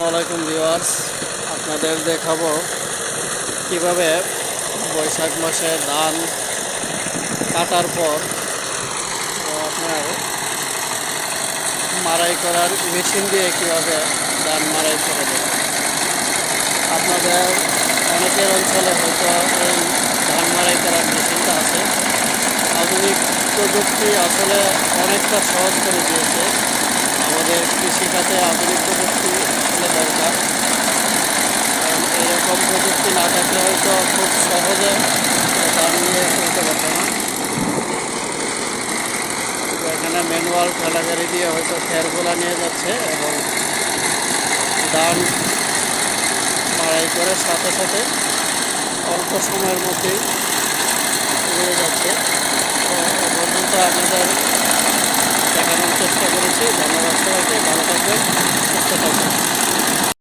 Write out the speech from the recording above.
আসসালামাইকুম ভিউয়ার্স, আপনাদের দেখাবো কীভাবে বৈশাখ মাসে ধান কাটার পর আপনার মারাই করার মেশিন দিয়ে কীভাবে ধান মারাই করে আপনাদের অনেকের অঞ্চলে হয়তো এই ধান মারাই করার মেশিনটা আছে। আধুনিক প্রযুক্তি আসলে অনেকটা সহজ করে দিয়েছে। আমাদের কৃষিখাতে আধুনিক প্রযুক্তি এরকম প্রযুক্তি না থাকলে হয়তো খুব সহজে ধান নিয়ে এখানে ম্যানুয়াল ঠেলাগাড়ি দিয়ে হয়তো খেরগুলা নিয়ে যাচ্ছে এবং ধান মাড়াই করে সাথে সাথে অল্প সময়ের মধ্যেই উড়ে যাচ্ছে। তো পর্যন্ত আপনাদের দেখানোর চেষ্টা করেছি। ধন্যবাদ সবাইকে। ভালো থাকবেন।